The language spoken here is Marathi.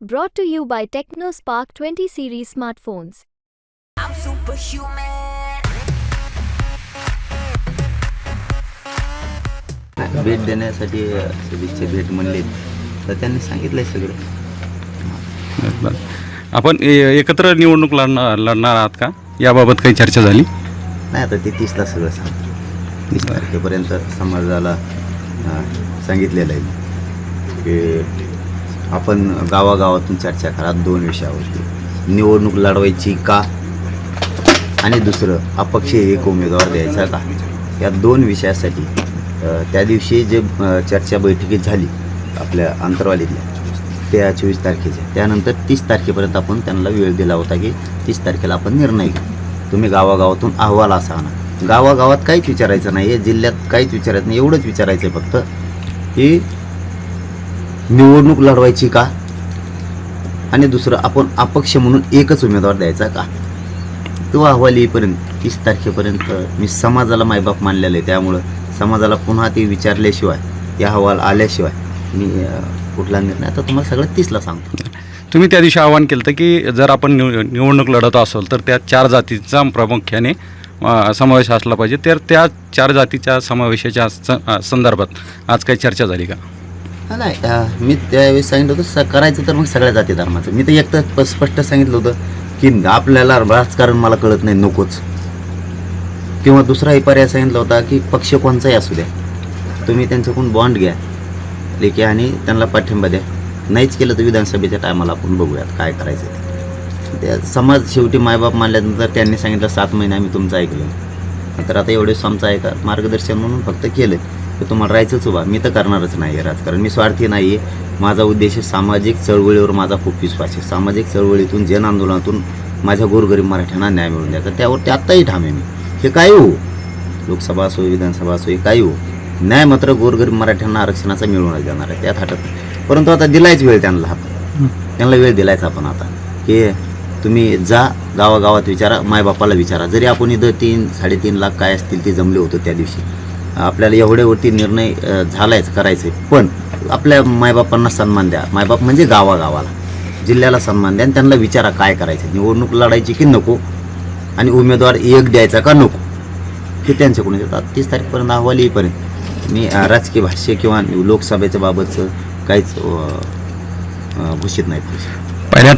Brought to you by TechnoSpark 20 series smartphones. I'm superhuman. भेट देण्यासाठी सदिच्छा भेट म्हणले तर त्यांनी सांगितलंय सगळं. आपण एकत्र निवडणूक लढणार लढणार आहात का याबाबत काही चर्चा झाली नाही आता ते तीसला सगळं सांगतो तीस तारखेपर्यंत समाजाला सांगितलेलं आहे की आपण गावागावातून चर्चा करा. दोन विषयावरती निवडणूक लढवायची का? आणि दुसरं अपक्ष एक उमेदवार द्यायचा का? या दोन विषयासाठी त्या दिवशी जे चर्चा बैठकीत झाली आपल्या अंतरवालीतल्या त्या चोवीस तारखेच्या त्यानंतर तीस तारखेपर्यंत आपण त्यांना वेळ दिला होता की तीस तारखेला आपण निर्णय घेऊ. तुम्ही गावागावातून अहवाल असा आणा. गावागावात काहीच विचारायचं नाही आहे जिल्ह्यात काहीच विचारायचं नाही एवढंच विचारायचं आहे फक्त की निवडणूक लढवायची का? आणि दुसरं आपण अपक्ष म्हणून एकच उमेदवार द्यायचा का? तो अहवाल येईपर्यंत तीस तारखेपर्यंत मी समाजाला मायबाप मानलेलं आहे. त्यामुळं समाजाला पुन्हा ते विचारल्याशिवाय या अहवाल आल्याशिवाय मी कुठला निर्णय आता तुम्हाला सगळं तीसला सांगतो. तुम्ही त्या दिवशी आवाहन केलं की जर आपण निव निवडणूक लढत असेल तर त्या चार जातीचा प्रामुख्याने समावेश असला पाहिजे. तर त्या चार जातीच्या समावेशाच्या स- संदर्भात आज काही चर्चा झाली का? हा, नाही अं, मी त्यावेळेस सांगितलं होतं स करायचं तर मग सगळ्या जाती धर्माचं. मी तर एक तर प- स्पष्ट सांगितलं होतं की आपल्याला राजकारण मला कळत नाही नकोच. किंवा दुसराही पर्याय सांगितला होता की पक्ष कोणचाही असू द्या. तुम्ही त्यांच्याकडून बॉन्ड घ्या लेखी आणि त्यांना पाठिंबा द्या. नाहीच केलं तर विधानसभेच्या टायमाला आपण बघूयात काय करायचं ते. त्या समाज शेवटी मायबाप मानल्यानंतर त्यांनी सांगितलं सात महिने आम्ही तुमचं ऐकलं. तर आता एवढे आमचं ऐका मार्गदर्शन म्हणून फक्त केलं तर तुम्हाला राहायचंच उभा. मी तर करणारच नाही आहे राजकारण. मी स्वार्थी नाही आहे. माझा उद्देश सामाजिक चळवळीवर माझा खूप विश्वास आहे. सामाजिक चळवळीतून जन आंदोलनातून माझ्या गोरगरीब मराठ्यांना न्याय मिळवून द्यायचा. त्यावरती आत्ताही ठाम आहे मी. हे काय हो? लोकसभा असो विधानसभा असो हे काही हो? न्याय मात्र गोरगरीब मराठ्यांना आरक्षणाचा मिळवून देणार आहे. त्यात हटत परंतु आता दिलायच वेळ त्यांना. आपण त्यांना वेळ दिलायच आपण आता. की तुम्ही जा गावागावात विचारा मायबापाला विचारा. जरी आपण इथं तीन साडेतीन लाख काय असतील ते जमले होते त्या दिवशी. आपल्याला एवढ्यावरती निर्णय झालायच करायचे. पण आपल्या मायबापांना सन्मान द्या. मायबाप म्हणजे गावागावाला. जिल्ह्याला सन्मान द्या आणि त्यांना विचारा काय करायचं निवडणूक लढायची की नको? आणि उमेदवार एक द्यायचा का नको? हे त्यांच्याकडून येतात. तीस तारीखपर्यंत अहवाल येईपर्यंत. मी राजकीय भाष्य किंवा लोकसभेच्या बाबतचं काहीच घोषित नाही पहिल्या